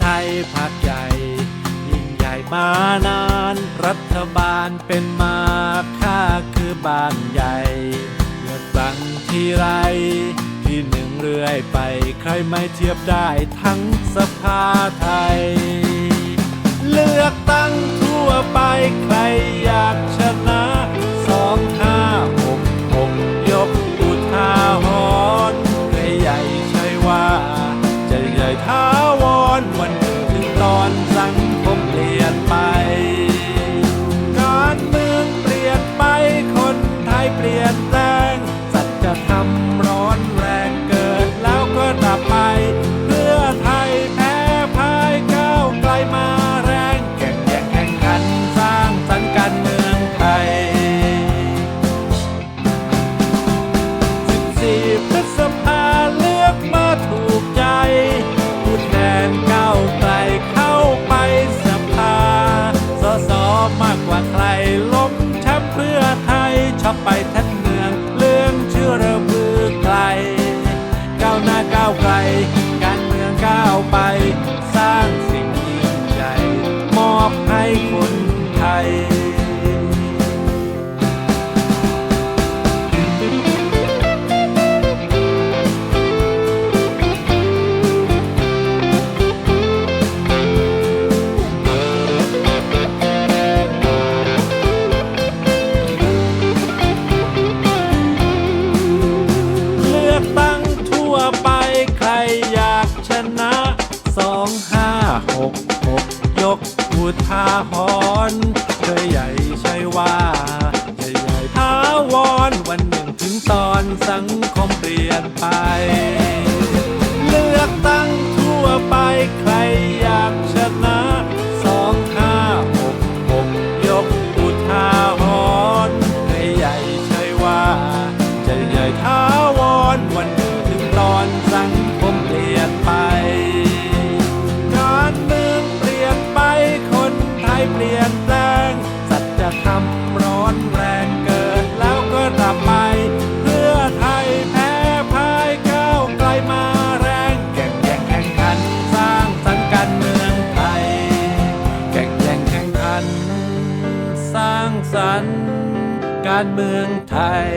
ไทยภาคใหญ่ ยิ่งใหญ่มานาน รัฐบาลเป็นมาค่าคือบ้านใหญ่เลือกตั้งที่ไร ที่หนึ่งเรื่อยไป ใครไม่เทียบได้ทั้งสภาไทย เลือกตั้งทั่วไปใคร อนสัง องห้าหกหกยกอุทาหอนเคยใหญ่ใช่ว่า ใหญ่ใหญ่ท้าวอนวันหนึ่งถึงตอนสัง กัน การเมืองไทย